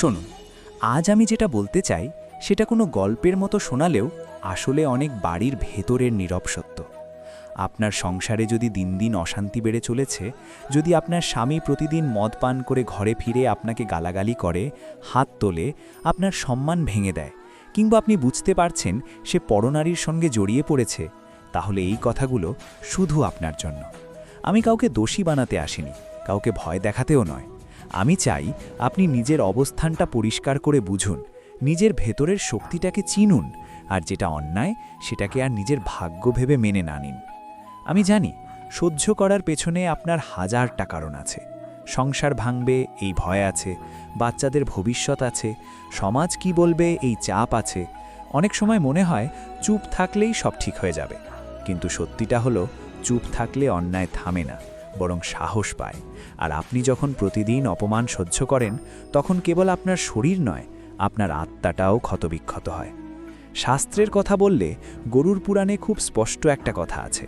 শুনুন, আজ আমি যেটা বলতে চাই, সেটা কোনো গল্পের মতো শোনালেও আসলে অনেক বাড়ির ভেতরের নীরব সত্য। আপনার সংসারে যদি দিন দিন অশান্তি বেড়ে চলেছে, যদি আপনার স্বামী প্রতিদিন মদ পান করে ঘরে ফিরে আপনাকে গালাগালি করে, হাত তোলে, আপনার সম্মান ভেঙে দেয়, কিংবা আপনি বুঝতে পারছেন সে পরনারীর সঙ্গে জড়িয়ে পড়েছে, তাহলে এই কথাগুলো শুধু আপনার জন্য। আমি কাউকে দোষী বানাতে আসিনি, কাউকে ভয় দেখাতেও নয়। আমি চাই আপনি নিজের অবস্থানটা পরিষ্কার করে বুঝুন, নিজের ভেতরের শক্তিটাকে চিনুন, আর যেটা অন্যায় সেটাকে আর নিজের ভাগ্য ভেবে মেনে না নিন। আমি জানি সহ্য করার পেছনে আপনার হাজারটা কারণ আছে। সংসার ভাঙবে, এই ভয় আছে, বাচ্চাদের ভবিষ্যৎ আছে, সমাজ কি বলবে, এই চাপ আছে। অনেক সময় মনে হয় চুপ থাকলেই সব ঠিক হয়ে যাবে, কিন্তু সত্যিটা হলো চুপ থাকলে অন্যায় থামে না। বরং সাহস পায়। আর আপনি যখন প্রতিদিন অপমান সহ্য করেন, তখন কেবল আপনার শরীর নয়, আপনার আত্মাটাও ক্ষতবিক্ষত হয়। শাস্ত্রের কথা বললে গরুর পুরাণে খুব স্পষ্ট একটা কথা আছে।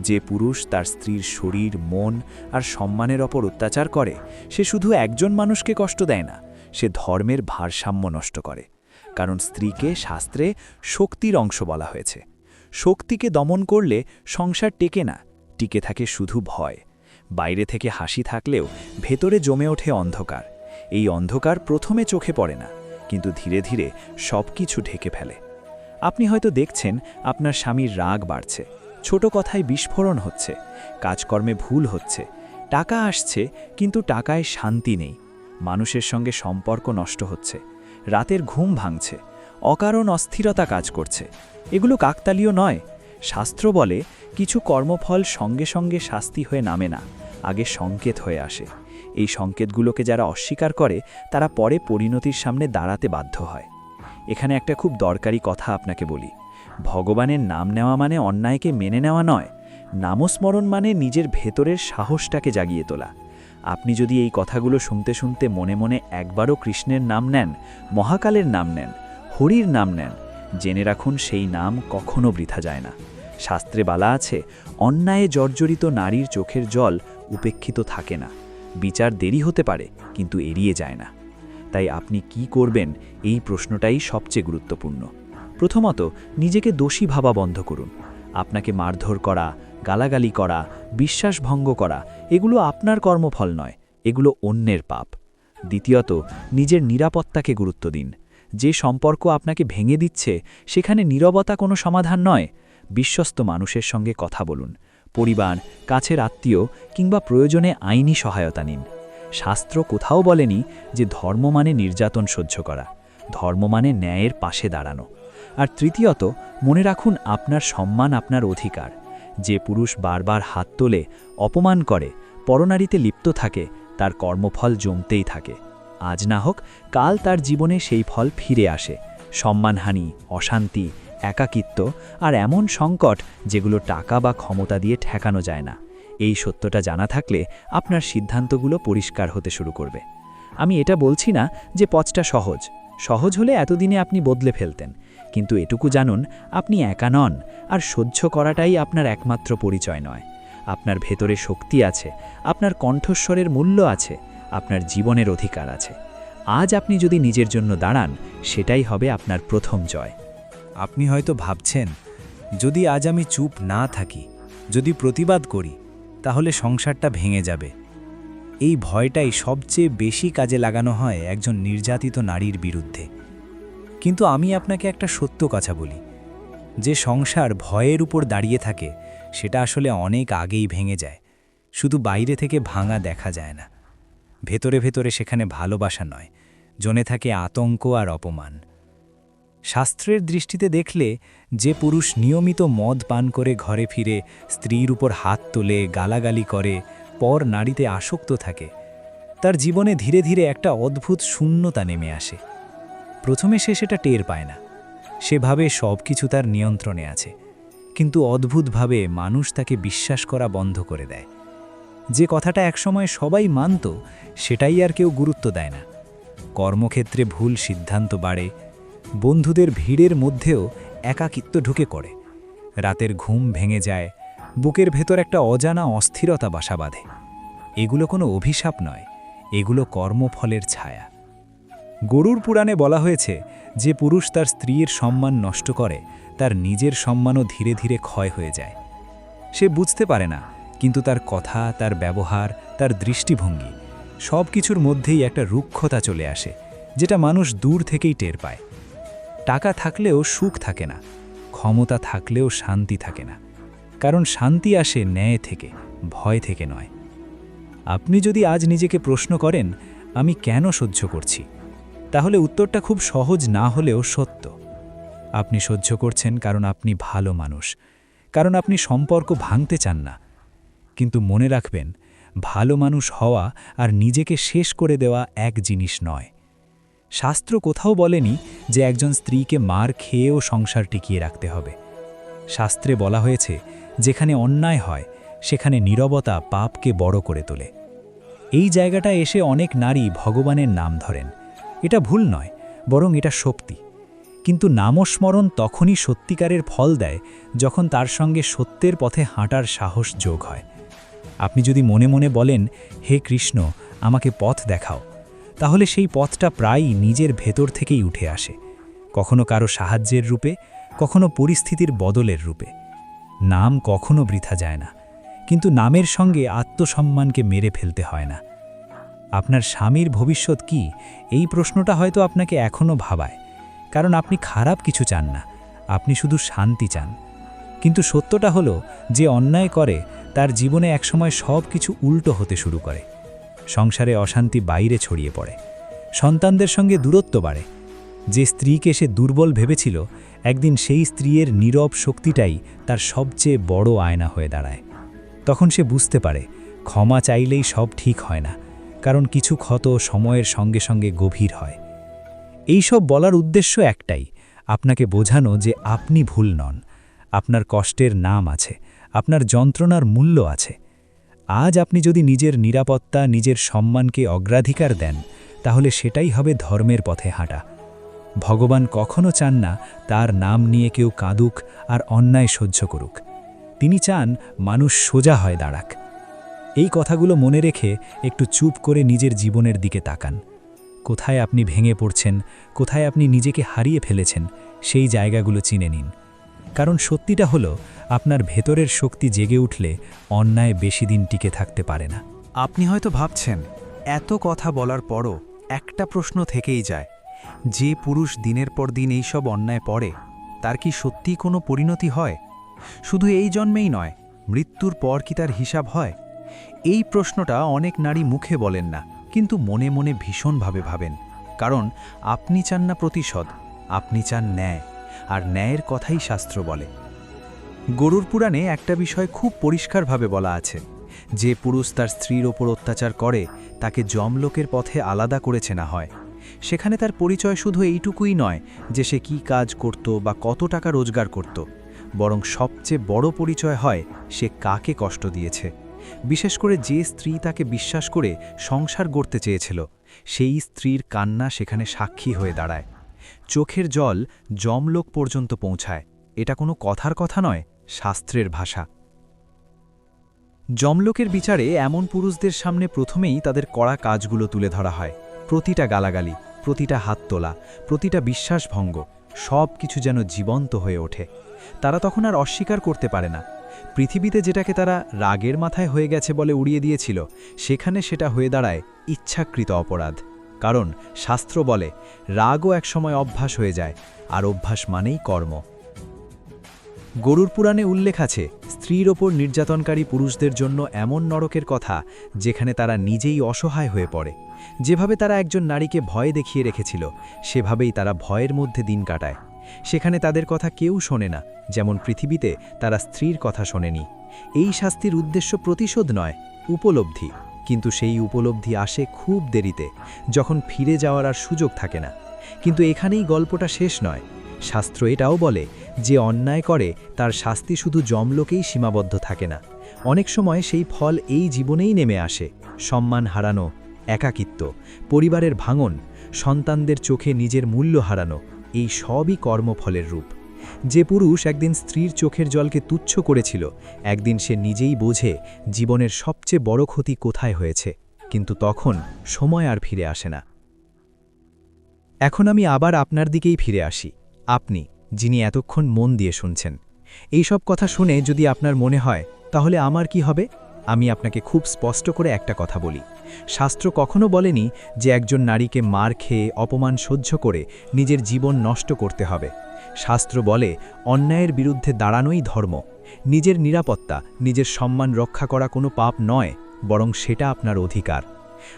যে পুরুষ তার স্ত্রীর শরীর, মন আর সম্মানের ওপর অত্যাচার করে, সে শুধু একজন মানুষকে কষ্ট দেয় না, সে ধর্মের ভারসাম্য নষ্ট করে। কারণ স্ত্রীকে শাস্ত্রে শক্তির অংশ বলা হয়েছে। শক্তিকে দমন করলে সংসার টেকে না, টিকে থাকে শুধু ভয়। বাইরে থেকে হাসি থাকলেও ভেতরে জমে ওঠে অন্ধকার। এই অন্ধকার প্রথমে চোখে পড়ে না, কিন্তু ধীরে ধীরে সব কিছু ঢেকে ফেলে। আপনি হয়তো দেখছেন আপনার স্বামীর রাগ বাড়ছে, ছোট কথায় বিস্ফোরণ হচ্ছে, কাজকর্মে ভুল হচ্ছে, টাকা আসছে কিন্তু টাকায় শান্তি নেই, মানুষের সঙ্গে সম্পর্ক নষ্ট হচ্ছে, রাতের ঘুম ভাঙছে, অকারণ অস্থিরতা কাজ করছে। এগুলো কাকতালীয় নয় শাস্ত্র বলে, কিছু কর্মফল সঙ্গে সঙ্গে শাস্তি হয়ে নামে না, আগে সংকেত হয়ে আসে। এই সংকেতগুলোকে যারা অস্বীকার করে, তারা পরে পরিণতির সামনে দাঁড়াতে বাধ্য হয়। এখানে একটা খুব দরকারি কথা আপনাকে বলি। ভগবানের নাম নেওয়া মানে অন্যায়কে মেনে নেওয়া নয়, নামস্মরণ মানে নিজের ভেতরের সাহসটাকে জাগিয়ে তোলা। আপনি যদি এই কথাগুলো শুনতে শুনতে মনে মনে একবারও কৃষ্ণের নাম নেন, মহাকালের নাম নেন, হরির নাম নেন, জেনে রাখুন সেই নাম কখনো বৃথা যায় না। শাস্ত্রে বালা আছে, অন্যায়ে জর্জরিত নারীর চোখের জল উপেক্ষিত থাকে না। বিচার দেরি হতে পারে, কিন্তু এড়িয়ে যায় না। তাই আপনি কি করবেন, এই প্রশ্নটাই সবচেয়ে গুরুত্বপূর্ণ। প্রথমত, নিজেকে দোষী ভাবা বন্ধ করুন। আপনাকে মারধর করা, গালাগালি করা, বিশ্বাসভঙ্গ করা, এগুলো আপনার কর্মফল নয়, এগুলো অন্যের পাপ। দ্বিতীয়ত, নিজের নিরাপত্তাকে গুরুত্ব দিন। যে সম্পর্ক আপনাকে ভেঙে দিচ্ছে, সেখানে নীরবতা কোনো সমাধান নয়। বিশ্বস্ত মানুষের সঙ্গে কথা বলুন, পরিবার, কাছের আত্মীয় কিংবা প্রয়োজনে আইনি সহায়তা নিন। শাস্ত্র কোথাও বলেনি যে ধর্ম মানে নির্যাতন সহ্য করা, ধর্ম মানে ন্যায়ের পাশে দাঁড়ানো। আর তৃতীয়ত, মনে রাখুন আপনার সম্মান আপনার অধিকার। যে পুরুষ বারবার হাত তোলে, অপমান করে, পরনারীতে লিপ্ত থাকে, তার কর্মফল জমতেই থাকে। আজ না হোক, কাল তার জীবনে সেই ফল ফিরে আসে। সম্মানহানি, অশান্তি একাকিত্ব আর এমন সংকট যেগুলো টাকা বা ক্ষমতা দিয়ে ঠেকানো যায় না। এই সত্যটা জানা থাকলে আপনার সিদ্ধান্তগুলো পরিষ্কার হতে শুরু করবে। আমি এটা বলছি না যে পথটা সহজ। সহজ হলে এতদিনে আপনি বদলে ফেলতেন। কিন্তু এটুকু জানুন, আপনি একা নন আর সহ্য করাটাই আপনার একমাত্র পরিচয় নয়। আপনার ভেতরে শক্তি আছে, আপনার কণ্ঠস্বরের মূল্য আছে, আপনার জীবনের অধিকার আছে। আজ আপনি যদি নিজের জন্য দাঁড়ান, সেটাই হবে আপনার প্রথম জয়। আপনি হয়তো ভাবছেন, যদি আজ আমি চুপ না থাকি, যদি প্রতিবাদ করি, তাহলে সংসারটা ভেঙে যাবে। এই ভয়টাই সবচেয়ে বেশি কাজে লাগানো হয় একজন নির্যাতিত নারীর বিরুদ্ধে। কিন্তু আমি আপনাকে একটা সত্য কথা বলি, যে সংসার ভয়ের উপর দাঁড়িয়ে থাকে, সেটা আসলে অনেক আগেই ভেঙে যায়, শুধু বাইরে থেকে ভাঙা দেখা যায় না। ভেতরে ভেতরে সেখানে ভালোবাসা নয়, জনে থাকে আতঙ্ক আর অপমান। শাস্ত্রের দৃষ্টিতে দেখলে যে পুরুষ নিয়মিত মদ পান করে ঘরে ফিরে, স্ত্রীর উপর হাত তোলে, গালাগালি করে, পর নারীতে আসক্ত থাকে, তার জীবনে ধীরে ধীরে একটা অদ্ভুত শূন্যতা নেমে আসে। প্রথমে সে সেটা টের পায় না। সেভাবে সব কিছু তার নিয়ন্ত্রণে আছে। কিন্তু অদ্ভুতভাবে মানুষ তাকে বিশ্বাস করা বন্ধ করে দেয়। যে কথাটা একসময় সবাই মানত, সেটাই আর কেউ গুরুত্ব দেয় না। কর্মক্ষেত্রে ভুল সিদ্ধান্ত বাড়ে বন্ধুদের ভিড়ের মধ্যেও একাকিত্ব ঢুকে করে রাতের ঘুম ভেঙে যায়, বুকের ভেতর একটা অজানা অস্থিরতা বাসা বাঁধে। এগুলো কোনো অভিশাপ নয়, এগুলো কর্মফলের ছায়া। গরুর পুরাণে বলা হয়েছে, যে পুরুষ তার স্ত্রীর সম্মান নষ্ট করে, তার নিজের সম্মানও ধীরে ধীরে ক্ষয় হয়ে যায়। সে বুঝতে পারে না, কিন্তু তার কথা, তার ব্যবহার, তার দৃষ্টিভঙ্গি সব কিছুর মধ্যেই একটা রুক্ষতা চলে আসে, যেটা মানুষ দূর থেকেই টের পায়। টাকা থাকলেও সুখ থাকে না, ক্ষমতা থাকলেও শান্তি থাকে না, কারণ শান্তি আসে ন্যায় থেকে, ভয় থেকে নয়। আপনি যদি আজ নিজেকে প্রশ্ন করেন, আমি কেন সহ্য করছি? তাহলে উত্তরটা খুব সহজ না হলেও সত্য। আপনি সহ্য করছেন কারণ আপনি ভালো মানুষ, কারণ আপনি সম্পর্ক ভাঙতে চান না। কিন্তু মনে রাখবেন, ভালো মানুষ হওয়া আর নিজেকে শেষ করে দেওয়া এক জিনিস নয়। শাস্ত্র কোথাও বলেনি যে একজন স্ত্রীকে মার খেয়েও সংসার টিকিয়ে রাখতে হবে। শাস্ত্রে বলা হয়েছে, যেখানে অন্যায় হয়, সেখানে নীরবতা পাপকে বড় করে তোলে। এই জায়গাটা এসে অনেক নারী ভগবানের নাম ধরেন। এটা ভুল নয়, বরং এটা শক্তি কিন্তু নামস্মরণ তখনই সত্যিকারের ফল দেয় যখন তার সঙ্গে সত্যের পথে হাঁটার সাহস যোগ হয়। আপনি যদি মনে মনে বলেন, হে কৃষ্ণ, আমাকে পথ দেখাও। তাহলে সেই পথটা প্রায়ই নিজের ভেতর থেকেই উঠে আসে, কখনো কারও সাহায্যের রূপে, কখনো পরিস্থিতির বদলের রূপে। নাম কখনো বৃথা যায় না, কিন্তু নামের সঙ্গে আত্মসম্মানকে মেরে ফেলতে হয় না। আপনার স্বামীর ভবিষ্যৎ কি? এই প্রশ্নটা হয়তো আপনাকে এখনও ভাবায়, কারণ আপনি খারাপ কিছু চান না, আপনি শুধু শান্তি চান। কিন্তু সত্যটা হলো, যে অন্যায় করে, তার জীবনে একসময় সব কিছু উল্টো হতে শুরু করে। সংসারে অশান্তি বাইরে ছড়িয়ে পড়ে। সন্তানদের সঙ্গে দূরত্ব বাড়ে। যে স্ত্রীকে সে দুর্বল ভেবেছিল, একদিন সেই স্ত্রীর নীরব শক্তিটাই তার সবচেয়ে বড় আয়না হয়ে দাঁড়ায়। তখন সে বুঝতে পারে, ক্ষমা চাইলেই সব ঠিক হয় না, কারণ কিছু ক্ষত সময়ের সঙ্গে সঙ্গে গভীর হয়। এই সব বলার উদ্দেশ্য একটাই, আপনাকে বোঝানো যে আপনি ভুল নন। আপনার কষ্টের নাম আছে, আপনার যন্ত্রণার মূল্য আছে আজ আপনি যদি নিজের নিরাপত্তা, নিজের সম্মানকে অগ্রাধিকার দেন, তাহলে সেটাই হবে ধর্মের পথে হাঁটা। ভগবান কখনো চান না তার নাম নিয়ে কেউ কাঁদুক আর অন্যায় সহ্য করুক। তিনি চান মানুষ সোজা হয় দাঁড়াক। এই কথাগুলো মনে রেখে একটু চুপ করে নিজের জীবনের দিকে তাকান। কোথায় আপনি ভেঙে পড়ছেন, কোথায় আপনি নিজেকে হারিয়ে ফেলেছেন, সেই জায়গাগুলো চিনে নিন। কারণ সত্যিটা হলো আপনার ভেতরের শক্তি জেগে উঠলে অন্যায় বেশি দিন টিকে থাকতে পারে না। আপনি হয়তো ভাবছেন, এত কথা বলার পরও একটা প্রশ্ন থেকেই যায়, যে পুরুষ দিনের পর দিন এইসব অন্যায় পড়ে, তার কি সত্যিই কোনো পরিণতি হয়? শুধু এই জন্মেই নয়, মৃত্যুর পর কি তার হিসাব হয়? এই প্রশ্নটা অনেক নারী মুখে বলেন না, কিন্তু মনে মনে ভীষণভাবে ভাবেন, কারণ আপনি চান না প্রতিশোধ, আপনি চান ন্যায়, আর ন্যায়ের কথাই শাস্ত্র বলে। গরুর পুরাণে একটা বিষয় খুব পরিষ্কারভাবে বলা আছে। যে পুরুষ তার স্ত্রীর ওপর অত্যাচার করে, তাকে জমলোকের পথে আলাদা করেছে না হয়। সেখানে তার পরিচয় শুধু এইটুকুই নয় যে সে কী কাজ করত বা কত টাকা রোজগার করত। বরং সবচেয়ে বড় পরিচয় হয় সে কাকে কষ্ট দিয়েছে। বিশেষ করে যে স্ত্রী তাকে বিশ্বাস করে সংসার গড়তে চেয়েছিল, সেই স্ত্রীর কান্না সেখানে সাক্ষী হয়ে দাঁড়ায়। চোখের জল জমলোক পর্যন্ত পৌঁছায়। এটা কোনো কথার কথা নয়। শাস্ত্রের ভাষা। জমলোকের বিচারে এমন পুরুষদের সামনে প্রথমেই তাদের কড়া কাজগুলো তুলে ধরা হয়। প্রতিটা গালাগালি, প্রতিটা হাত তোলা, প্রতিটা বিশ্বাসভঙ্গ, সব কিছু যেন জীবন্ত হয়ে ওঠে। তারা তখন আর অস্বীকার করতে পারে না। পৃথিবীতে যেটাকে তারা রাগের মাথায় হয়ে গেছে বলে উড়িয়ে দিয়েছিল, সেখানে সেটা হয়ে দাঁড়ায় ইচ্ছাকৃত অপরাধ। কারণ শাস্ত্র বলে, রাগও একসময় অভ্যাস হয়ে যায়, আর অভ্যাস মানেই কর্ম। গরুর পুরাণে উল্লেখ আছে, স্ত্রীর ওপর নির্যাতনকারী পুরুষদের জন্য এমন নরকের কথা যেখানে তারা নিজেই অসহায় হয়ে পড়ে। যেভাবে তারা একজন নারীকে ভয় দেখিয়ে রেখেছিল, সেভাবেই তারা ভয়ের মধ্যে দিন কাটায়। সেখানে তাদের কথা কেউ শোনে না, যেমন পৃথিবীতে তারা স্ত্রীর কথা শোনেনি। এই শাস্তির উদ্দেশ্য প্রতিশোধ নয়, উপলব্ধি। কিন্তু সেই উপলব্ধি আসে খুব দেরিতে, যখন ফিরে যাওয়ার আর সুযোগ থাকে না। কিন্তু এখানেই গল্পটা শেষ নয়। শাস্ত্র এটাও বলে যে অন্যায় করে, তার শাস্তি শুধু জমলোকেই সীমাবদ্ধ থাকে না। অনেক সময় সেই ফল এই জীবনেই নেমে আসে। সম্মান হারানো, একাকিত্ব, পরিবারের ভাঙন, সন্তানদের চোখে নিজের মূল্য হারানো, এই সবই কর্মফলের রূপ। যে পুরুষ একদিন স্ত্রীর চোখের জলকে তুচ্ছ করেছিল, একদিন সে নিজেই বোঝে জীবনের সবচেয়ে বড় ক্ষতি কোথায় হয়েছে। কিন্তু তখন সময় আর ফিরে আসে না। এখন আমি আবার আপনার দিকেই ফিরে আসি। আপনি, যিনি এতক্ষণ মন দিয়ে শুনছেন। এই সব কথা শুনে যদি আপনার মনে হয়, তাহলে আমার কি হবে? আমি আপনাকে খুব স্পষ্ট করে একটা কথা বলি। শাস্ত্র কখনো বলেনি যে একজন নারীকে মার খেয়ে অপমান সহ্য করে নিজের জীবন নষ্ট করতে হবে। শাস্ত্র বলে, অন্যায়ের বিরুদ্ধে দাঁড়ানোই ধর্ম। নিজের নিরাপত্তা, নিজের সম্মান রক্ষা করা কোনো পাপ নয়, বরং সেটা আপনার অধিকার।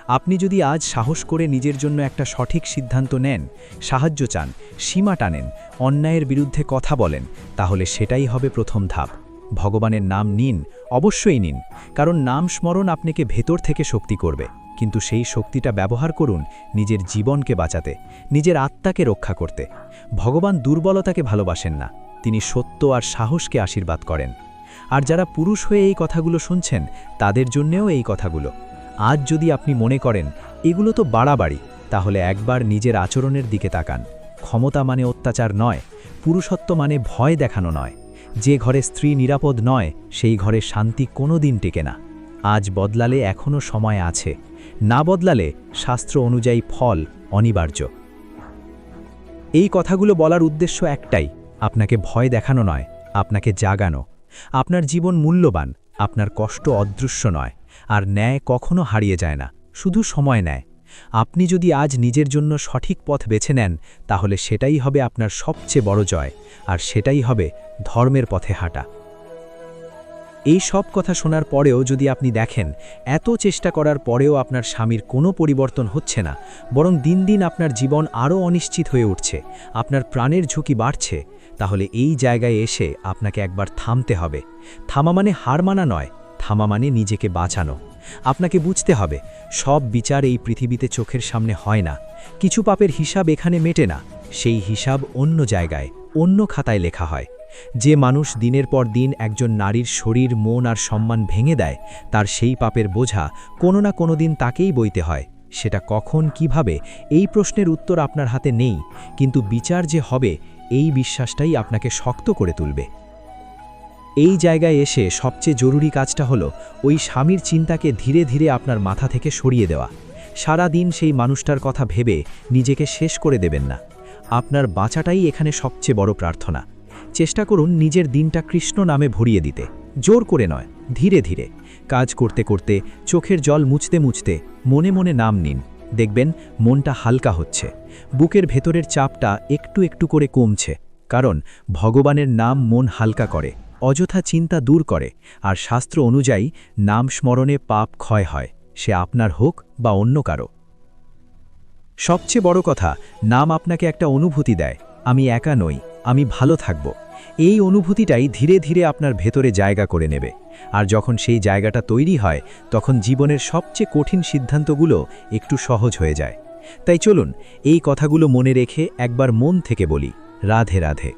আপনি যদি আজ সাহস করে নিজের জন্য একটা সঠিক সিদ্ধান্ত নেন, সাহায্য চান, সীমা টানেন, অন্যায়ের বিরুদ্ধে কথা বলেন, তাহলে সেটাই হবে প্রথম ধাপ। ভগবানের নাম নিন, অবশ্যই নিন, কারণ নাম স্মরণ আপনাকে ভেতর থেকে শক্তি করবে। কিন্তু সেই শক্তিটা ব্যবহার করুন নিজের জীবনকে বাঁচাতে, নিজের আত্মাকে রক্ষা করতে। ভগবান দুর্বলতাকে ভালোবাসেন না, তিনি সত্য আর সাহসকে আশীর্বাদ করেন। আর যারা পুরুষ হয়ে এই কথাগুলো শুনছেন, তাদের জন্যেও এই কথাগুলো। আজ যদি আপনি মনে করেন, এগুলো তো বাড়াবাড়ি, তাহলে একবার নিজের আচরণের দিকে তাকান। ক্ষমতা মানে অত্যাচার নয়, পুরুষত্ব মানে ভয় দেখানো নয়। যে ঘরে স্ত্রী নিরাপদ নয়, সেই ঘরে শান্তি কোনো দিন টেকে না। আজ বদলালে এখনও সময় আছে। না বদলালে শাস্ত্র অনুযায়ী ফল অনিবার্য। এই কথাগুলো বলার উদ্দেশ্য একটাই, আপনাকে ভয় দেখানো নয়, আপনাকে জাগানো। আপনার জীবন মূল্যবান, আপনার কষ্ট অদৃশ্য নয়। আর ন্যায় কখনো হারিয়ে যায় না, শুধু সময় নেয়। আপনি যদি আজ নিজের জন্য সঠিক পথ বেছে নেন, তাহলে সেটাই হবে আপনার সবচেয়ে বড় জয়, আর সেটাই হবে ধর্মের পথে হাঁটা। এই সব কথা শোনার পরেও যদি আপনি দেখেন, এত চেষ্টা করার পরেও আপনার স্বামীর কোনো পরিবর্তন হচ্ছে না, বরং দিন দিন আপনার জীবন আরও অনিশ্চিত হয়ে উঠছে, আপনার প্রাণের ঝুঁকি বাড়ছে, তাহলে এই জায়গায় এসে আপনাকে একবার থামতে হবে। থামা মানে হার মানা নয় থামা মানে নিজেকে বাঁচানো। আপনাকে বুঝতে হবে, সব বিচার এই পৃথিবীতে চোখের সামনে হয় না। কিছু পাপের হিসাব এখানে মেটে না, সেই হিসাব অন্য জায়গায়, অন্য খাতায় লেখা হয়। যে মানুষ দিনের পর দিন একজন নারীর শরীর, মন আর সম্মান ভেঙে দেয়, তার সেই পাপের বোঝা কোনো না কোনো দিন তাকেই বইতে হয়। সেটা কখন, কীভাবে, এই প্রশ্নের উত্তর আপনার হাতে নেই, কিন্তু বিচার যে হবে, এই বিশ্বাসটাই আপনাকে শক্ত করে তুলবে। এই জায়গায় এসে সবচেয়ে জরুরি কাজটা হলো ওই স্বামীর চিন্তাকে ধীরে ধীরে আপনার মাথা থেকে সরিয়ে দেওয়া। সারা দিন সেই মানুষটার কথা ভেবে নিজেকে শেষ করে দেবেন না। আপনার বাঁচাটাই এখানে সবচেয়ে বড় প্রার্থনা। চেষ্টা করুন নিজের দিনটা কৃষ্ণ নামে ভরিয়ে দিতে। জোর করে নয়, ধীরে ধীরে। কাজ করতে করতে চোখের জল মুছতে মুছতে মনে মনে নাম নিন। দেখবেন মনটা হালকা হচ্ছে। বুকের ভেতরের চাপটা একটু একটু করে কমছে। কারণ ভগবানের নাম মন হালকা করে। অযথা চিন্তা দূর করে, আর শাস্ত্র অনুযায়ী নাম স্মরণে পাপ ক্ষয় হয়, সে আপনার হোক বা অন্য কারও। সবচেয়ে বড় কথা, নাম আপনাকে একটা অনুভূতি দেয়, আমি একা নই, আমি ভালো থাকব। এই অনুভূতিটাই ধীরে ধীরে আপনার ভেতরে জায়গা করে নেবে। আর যখন সেই জায়গাটা তৈরি হয়, তখন জীবনের সবচেয়ে কঠিন সিদ্ধান্তগুলো একটু সহজ হয়ে যায়। তাই চলুন, এই কথাগুলো মনে রেখে একবার মন থেকে বলি, রাধে রাধে।